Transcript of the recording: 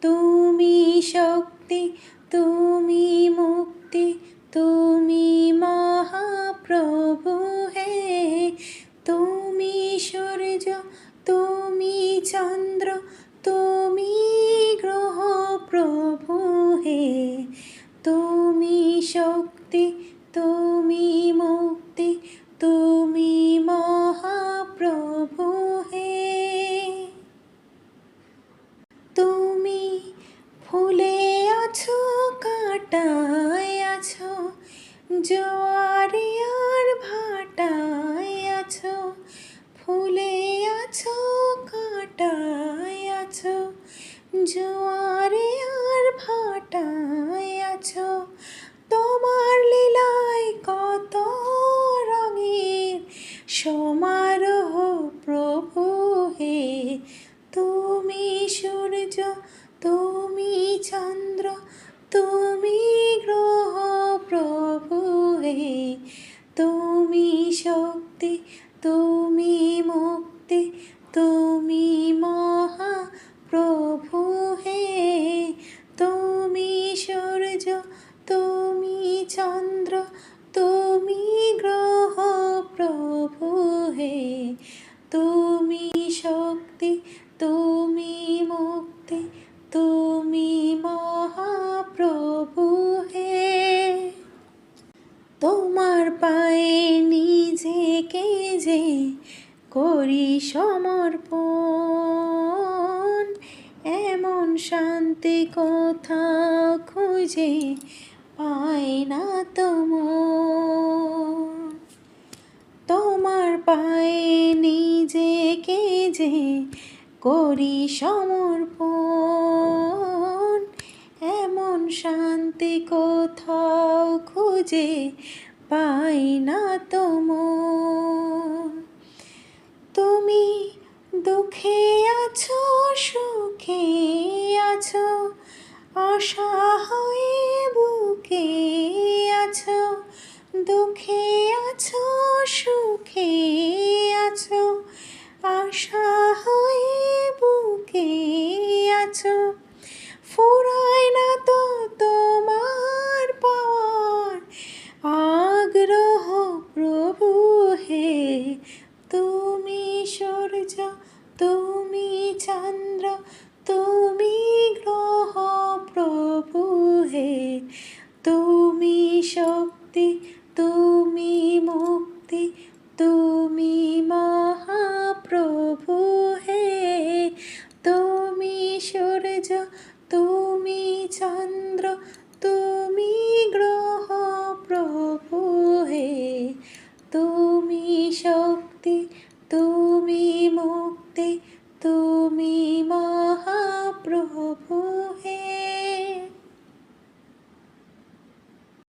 তুমি শক্তি, তুমি মুক্তি, তুমি মহাপ্রভু হে। তুমি সূর্য, তুমি চন্দ্র, তুমি গ্রহ প্রভু হে। তুমি শক্তি, তুমি মুক্তি, তুমি মহাপ্রভু সূর্য তুমি চন্দ্র তুমি গ্রহ প্রভু হে। তুমি শক্তি তুমি মুক্তি করি সমর্পণ। এমন শান্তি কথা খুঁজে পাই না তোমার। তোমার পায়ে নিজেকে যে করি সমর্পণ। এমন শান্তি কোথাও খুঁজে পাই না তোমার। তুমি দুঃখে আছো সুখে আছো আশা হয়ে বুকে আছো দুঃখে আছো সুখে আছো আশা সূর্য, তুমি চন্দ্র, তুমি গ্রহ, প্রভু হে। তুমি শক্তি, তুমি মুক্তি, তুমি মহাপ্রভু হে। তুমি সূর্য, তুমি চন্দ্র, তুমি গ্রহ, প্রভু হে। হব